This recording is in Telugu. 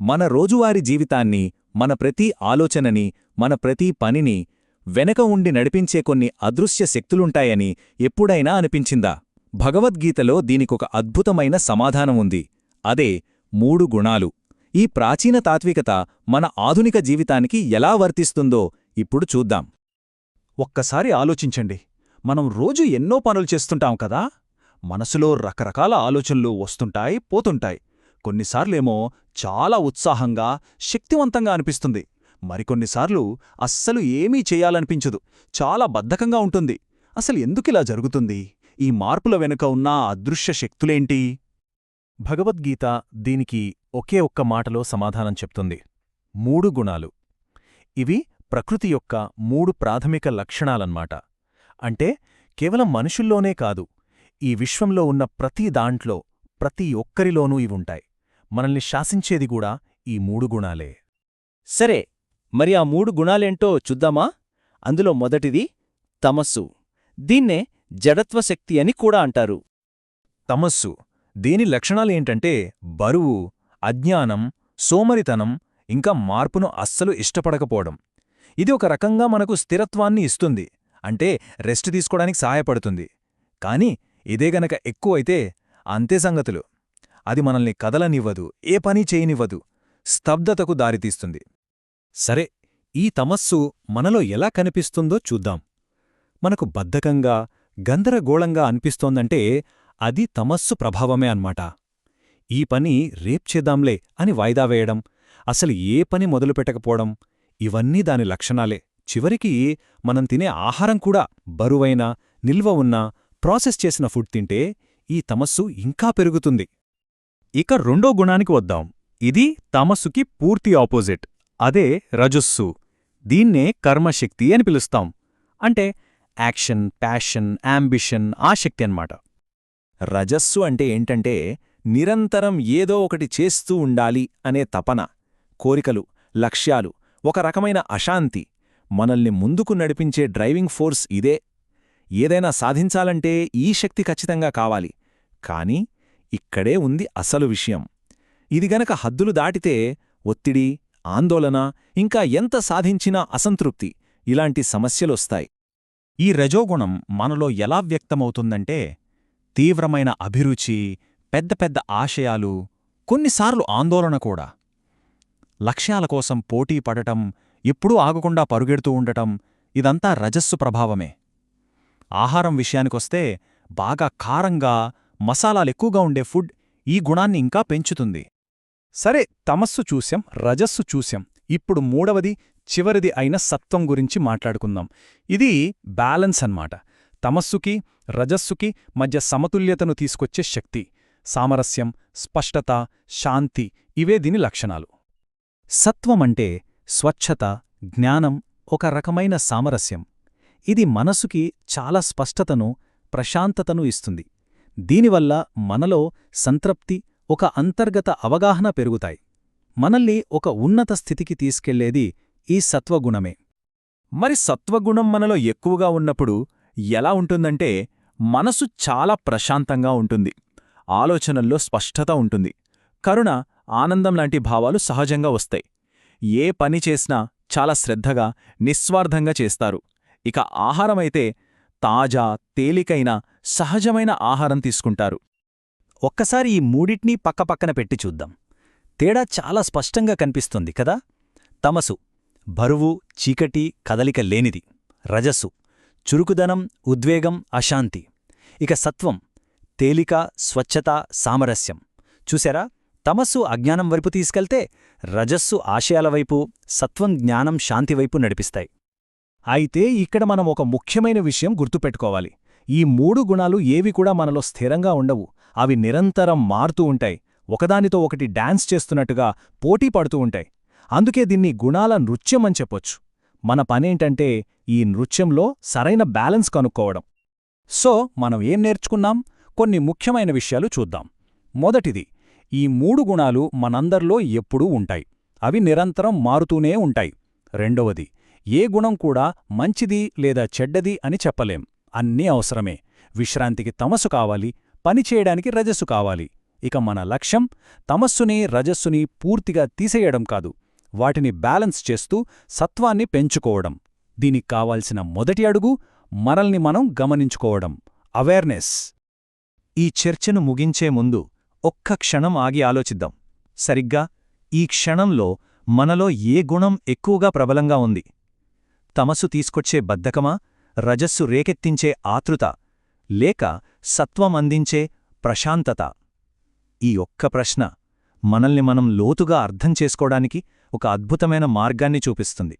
మన రోజువారీ జీవితాన్ని మన ప్రతి ఆలోచనని మన ప్రతి పనిని వెనక ఉండి నడిపించే కొన్ని అదృశ్య శక్తులుంటాయని ఎప్పుడైనా అనిపించిందా? భగవద్గీతలో దీనికొక అద్భుతమైన సమాధానం ఉంది. అదే మూడు గుణాలు. ఈ ప్రాచీన తాత్వికత మన ఆధునిక జీవితానికి ఎలా వర్తిస్తుందో ఇప్పుడు చూద్దాం. ఒక్కసారి ఆలోచించండి. మనం రోజు ఎన్నో పనులు చేస్తుంటాం కదా? మనసులో రకరకాల ఆలోచనలు వస్తుంటాయి పోతుంటాయి. కొన్నిసార్లేమో చాలా ఉత్సాహంగా శక్తివంతంగా అనిపిస్తుంది. మరికొన్నిసార్లు అస్సలు ఏమీ చేయాలనిపించదు. చాలా బద్ధకంగా ఉంటుంది. అసలు ఎందుకిలా జరుగుతుంది? ఈ మార్పుల వెనుక ఉన్న అదృశ్య శక్తులేంటి? భగవద్గీత దీనికి ఒకే ఒక్క మాటలో సమాధానం చెప్తుంది. మూడు గుణాలు. ఇవి ప్రకృతి యొక్క మూడు ప్రాథమిక లక్షణాలన్మాట అంటే కేవలం మనుషుల్లోనే కాదు ఈ విశ్వంలో ఉన్న ప్రతి దాంట్లో ప్రతి ఒక్కరిలోనూ ఇవుంటాయి. మనల్ని శాసించేది కూడా ఈ మూడు గుణాలే. సరే మరి ఆ మూడు గుణాలేంటో చూద్దామా? అందులో మొదటిది తమస్సు. దీన్నే జడత్వశక్తి అని కూడా అంటారు. తమస్సు. దీని లక్షణాలేంటంటే బరువు అజ్ఞానం సోమరితనం ఇంకా మార్పును అస్సలు ఇష్టపడకపోవడం. ఇది ఒక రకంగా మనకు స్థిరత్వాన్ని ఇస్తుంది. అంటే రెస్ట్ తీసుకోవడానికి సహాయపడుతుంది. కాని ఇదే గనక ఎక్కువైతే అంతే సంగతులు. అది మనల్ని కదలనివ్వదు ఏ పని చేయనివ్వదు స్తబ్దతకు దారితీస్తుంది. సరే ఈ తమస్సు మనలో ఎలా కనిపిస్తుందో చూద్దాం. మనకు బద్ధకంగా గందరగోళంగా అనిపిస్తోందంటే అది తమస్సు ప్రభావమే అన్మాట ఈ పని రేప్ చేద్దాంలే అని వాయిదా వేయడం అసలు ఏ పని మొదలుపెట్టకపోవడం ఇవన్నీ దాని లక్షణాలే. చివరికి మనం తినే ఆహారం కూడా బరువైన నిల్వ ఉన్న ప్రాసెస్ చేసిన ఫుడ్ తింటే ఈ తమస్సు ఇంకా పెరుగుతుంది. ఇక రెండో గుణానికి వద్దాం. ఇది తమస్సుకి పూర్తి ఆపోజిట్. అదే రజస్సు. దీన్నే కర్మశక్తి అని పిలుస్తాం. అంటే యాక్షన్ ప్యాషన్ యాంబిషన్ ఆ శక్తి అన్నమాట. రజస్సు అంటే ఏంటంటే నిరంతరం ఏదో ఒకటి చేస్తూ ఉండాలి అనే తపన కోరికలు లక్ష్యాలు ఒక రకమైన అశాంతి. మనల్ని ముందుకు నడిపించే డ్రైవింగ్ ఫోర్స్ ఇదే. ఏదైనా సాధించాలంటే ఈ శక్తి ఖచ్చితంగా కావాలి. కాని ఇక్కడే ఉంది అసలు విషయం. ఇది గనక హద్దులు దాటితే ఒత్తిడి ఆందోళన ఇంకా ఎంత సాధించినా అసంతృప్తి ఇలాంటి సమస్యలొస్తాయి. ఈ రజోగుణం మనలో ఎలా వ్యక్తమవుతుందంటే తీవ్రమైన అభిరుచి పెద్ద పెద్ద ఆశయాలు కొన్నిసార్లు ఆందోళన కూడా. లక్ష్యాల కోసం పోటీ పడటం ఎప్పుడూ ఆగకుండా పరుగెడుతూ ఉండటం ఇదంతా రజస్సు ప్రభావమే. ఆహారం విషయానికొస్తే బాగా కారంగా మసాలాలెక్కువగా ఉండే ఫుడ్ ఈ గుణాన్ని ఇంకా పెంచుతుంది. సరే తమస్సు చూశాం రజస్సు చూశాం. ఇప్పుడు మూడవది చివరిది అయిన సత్వం గురించి మాట్లాడుకుందాం. ఇది బ్యాలెన్స్ అన్నమాట. తమస్సుకి రజస్సుకి మధ్య సమతుల్యతను తీసుకొచ్చే శక్తి సామరస్యం స్పష్టత శాంతి ఇవే దీని లక్షణాలు. సత్వమంటే స్వచ్ఛత జ్ఞానం ఒక రకమైన సామరస్యం. ఇది మనసుకి చాలా స్పష్టతను ప్రశాంతతను ఇస్తుంది. దీనివల్ల మనలో సంతృప్తి ఒక అంతర్గత అవగాహన పెరుగుతాయి. మనల్ని ఒక ఉన్నత స్థితికి తీసుకెళ్ళేది ఈ సత్వగుణమే. మరి సత్వగుణం మనలో ఎక్కువగా ఉన్నప్పుడు ఎలా ఉంటుందంటే మనసు చాలా ప్రశాంతంగా ఉంటుంది. ఆలోచనల్లో స్పష్టత ఉంటుంది. కరుణ ఆనందం లాంటి భావాలు సహజంగా వస్తాయి. ఏ పని చేసినా చాలా శ్రద్ధగా నిస్వార్థంగా చేస్తారు. ఇక ఆహారమైతే తాజా తేలికైన సహజమైన ఆహారం తీసుకుంటారు. ఒక్కసారి ఈ మూడిట్నీ పక్కపక్కన పెట్టి చూద్దాం. తేడా చాలా స్పష్టంగా కనిపిస్తుంది కదా? తమసు బరువు చీకటి కదలిక లేనిది. రజస్సు చురుకుదనం ఉద్వేగం అశాంతి. ఇక సత్వం తేలిక స్వచ్ఛత సామరస్యం. చూశారా? తమస్సు అజ్ఞానం వైపు తీసుకెళ్తే రజస్సు ఆశయాల వైపు సత్వం జ్ఞానం శాంతివైపు నడిపిస్తాయి. అయితే ఇక్కడ మనం ఒక ముఖ్యమైన విషయం గుర్తుపెట్టుకోవాలి. ఈ మూడు గుణాలు ఏవి కూడా మనలో స్థిరంగా ఉండవు. అవి నిరంతరం మారుతూ ఉంటాయి. ఒకదానితో ఒకటి డాన్స్ చేస్తున్నట్టుగా పోటీ పడుతూ ఉంటాయి. అందుకే దీన్ని గుణాల నృత్యం అని చెప్పొచ్చు. మన పనేంటంటే ఈ నృత్యంలో సరైన బ్యాలెన్స్ కనుక్కోవడం. సో మనం ఏం నేర్చుకున్నాం? కొన్ని ముఖ్యమైన విషయాలు చూద్దాం. మొదటిది ఈ మూడు గుణాలు మనందర్లో ఎప్పుడూ ఉంటాయి. అవి నిరంతరం మారుతూనే ఉంటాయి. రెండవది ఏ గుణం కూడా మంచిది లేదా చెడ్డది అని చెప్పలేం. అన్నీ అవసరమే. విశ్రాంతికి తమస్సు కావాలి పనిచేయడానికి రజస్సు కావాలి. ఇక మన లక్ష్యం తమస్సుని రజస్సుని పూర్తిగా తీసేయడం కాదు. వాటిని బ్యాలెన్స్ చేస్తూ సత్వాన్ని పెంచుకోవడం. దీనికి కావాల్సిన మొదటి అడుగు మనల్ని మనం గమనించుకోవడం. అవేర్నెస్. ఈ చర్చను ముగించే ముందు ఒక్క క్షణం ఆగి ఆలోచిద్దాం. సరిగ్గా ఈ క్షణంలో మనలో ఏ గుణం ఎక్కువగా ప్రబలంగా ఉంది? తమస్సు తీసుకొచ్చే బద్ధకమా? రజస్సు రేకెత్తించే ఆతృత? లేక సత్వం అందించే ప్రశాంతత? ఈ ఒక్క ప్రశ్న మనల్ని మనం లోతుగా అర్థం చేసుకోవడానికి ఒక అద్భుతమైన మార్గాన్ని చూపిస్తుంది.